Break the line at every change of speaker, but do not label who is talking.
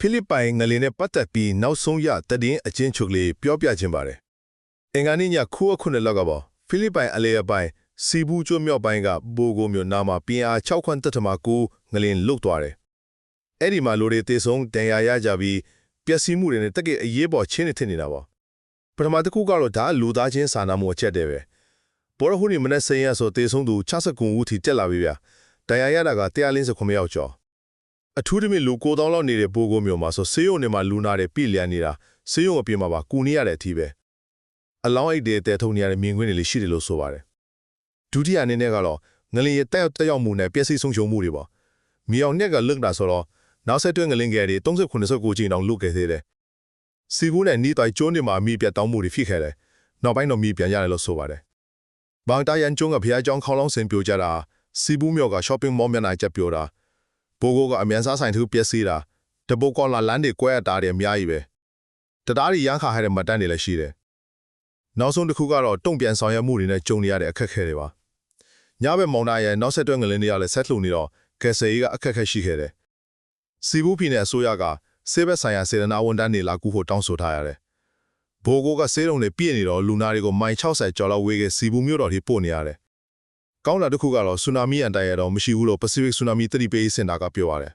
ဖိလစ်ပိုင်ငလင်နဲ့ပတ်သက်ပြီးနောက်ဆုံးရသတင်းအချင်းချုပ်လေးပြောပြခြင်းပါတယ်။အင်္ဂါနေ့ည9ခုနှစ်လောက်ကပေါ့ဖိလစ်ပိုင်အလဲအပိုင်းစီဘူးကျွန်းမြောက်ပိုင်းကဘိုဂိုမြို့နာမှာပြင်းအား6ခွန်းတက်ထမ9ငလင်လုတ်သွားတယ်။အဲ့ဒီမှာလူတွေတေဆုံးဒဏ်ရာရကြပြီးပျက်စီးမှုတွေနဲ့တက်ကယ်အရေးပေါ်ချင်းနေထင်နေတာပေါ့။ပထမတစ်ခုကတော့ဒါလူသားချင်းစာနာမှုအချက်တည်းပဲ။ဘောရဟူနီမနေ့စရင်ရဆိုတေဆုံးသူ69ဦးထိတက်လာပြီဗျ။ဒဏ်ရာရတာက149ယောက်ကျော်။ အထူးသဖြင့်လူ9000လောက်နေတဲ့ဘိုဂိုမြို့မှာဆိုဆေးရုံတွေမှာလူနာတွေပြည်လျက်နေတာဆေးရုံအပြင်မှာပါကူနေရတဲ့အထိပဲအလောင်းအိတ်တွေတဲထုံနေရတဲ့မြင်ကွင်းတွေလည်းရှိတယ်လို့ဆိုပါတယ်ဒုတိယအနေနဲ့ကတော့ငလင်ရဲ့တက်ရောက်တက်ရောက်မှုနဲ့ပျက်စီးဆုံးရှုံးမှုတွေပေါ့မြေအောင်မြက်ကလွတ်တာဆိုတော့နောက်ဆက်တွဲငလင်ငယ်တွေ39 39ချိန်တောင်လွတ်ခဲ့သေးတယ်စီဘူးနဲ့နီးတိုင်းကျွန်းတွေမှာအမိပြတ်တောင်းမှုတွေဖြစ်ခဲ့တယ်နောက်ပိုင်းတော့မိပြန်ရတယ်လို့ဆိုပါတယ်ဘန်တာယန်ကျွန်းကဖျားကျောင်းခေါင်းလောင်းစင်ပြိုကြတာစီဘူးမြို့က shopping mall မျက်နှာကျက်ပြိုတာ ဘိုးကိုကအမြန်စားဆိုင်သူပျက်စီးတာတပုတ်ကောလာလမ်းတွေကွဲအပ်တာတွေအများကြီးပဲတတားတွေရမ်းခါဟဲတဲ့မတ်တန်းတွေလည်းရှိတယ်နောက်ဆုံးတစ်ခုကတော့တုံ့ပြန်ဆောင်ရွက်မှုတွေနဲ့ကြုံနေရတဲ့အခက်အခဲတွေပါညဘက်မောင်နာရဲ့နောက်ဆက်တွဲငလင်းတွေကလည်းဆက်လှုပ်နေတော့ကယ်ဆယ်ရေးကအခက်အခဲရှိခဲ့တယ်စီဘူးဖီနဲ့အစိုးရကဆေးဘက်ဆိုင်ရာစေတနာဝန်တန်းတွေလာကူဖို့တောင်းဆိုထားရတယ်ဘိုးကိုကဆေးရုံတွေပြည့်နေတော့လူနာတွေကိုမိုင်60ကျော်လောက်ဝေးခဲ့စီဘူးမြို့တော်ထိပို့နေရတယ် ကောင်းတာတစ်ခုကတော့ဆူနာမီအန်တိုင်ရတော့မရှိဘူးလို့ Pacific Tsunami သတိပေးစင်တာကပြောရတယ်